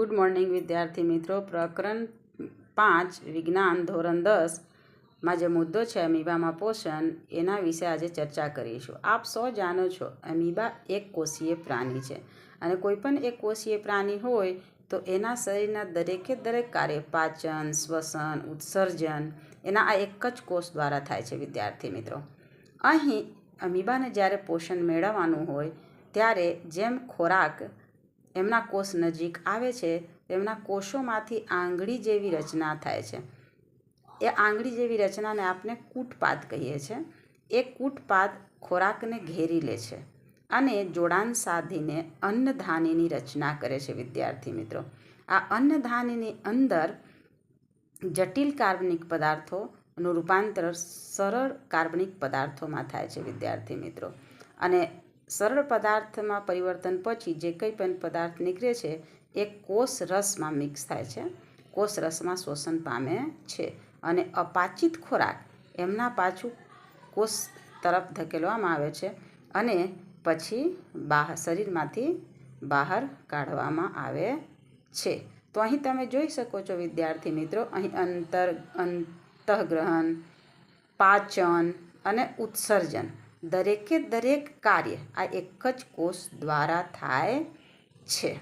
Good morning, વિદ્યાર્થી મિત્રો. પ્રકરણ પાંચ, વિજ્ઞાન ધોરણ દસમાં જે મુદ્દો છે, અમીબામાં પોષણ, એના વિશે આજે ચર્ચા કરીશું. આપ સૌ જાણો છો, અમીબા એક કોષીય પ્રાણી છે. અને કોઈપણ એક કોષીય પ્રાણી હોય, તો એના શરીરના દરેકે દરેક કાર્ય, પાચન, શ્વસન, ઉત્સર્જન, એના આ એક જ કોષ દ્વારા થાય છે, વિદ્યાર્થી મિત્રો. અહીં અમીબાને જ્યારે પોષણ મેળવવાનું હોય, ત્યારે જેમ ખોરાક એમના કોષ નજીક આવે છે, તેમના કોષોમાંથી આંગળી જેવી રચના થાય છે. એ આંગળી જેવી રચનાને આપણે કૂટપાત કહીએ છીએ એ કૂટપાત ખોરાકને ઘેરી લે છે અને જોડાણ સાધીને અન્નધાનીની રચના કરે છે, વિદ્યાર્થી મિત્રો. આ અન્નધાનીની અંદર જટિલ કાર્બનિક પદાર્થોનું રૂપાંતર સરળ કાર્બનિક પદાર્થોમાં થાય છે, વિદ્યાર્થી મિત્રો. અને સરળ પદાર્થમાં પરિવર્તન પછી જે કંઈ પણ પદાર્થ નીકળે છે, એ કોષ રસમાં મિક્સ થાય છે. કોષ રસમાં શોષણ પામે છે અને અપાચિત ખોરાક એમના પાછું કોષ તરફ ધકેલવામાં આવે છે અને પછી બહાર શરીરમાંથી બહાર કાઢવામાં આવે છે. તો અહીં તમે જોઈ શકો છો, વિદ્યાર્થી મિત્રો, અહીં અંતર, અંતઃગ્રહણ, પાચન અને ઉત્સર્જન. દરેકે દરેક કાર્ય આ એક જ કોષ દ્વારા થાય છે.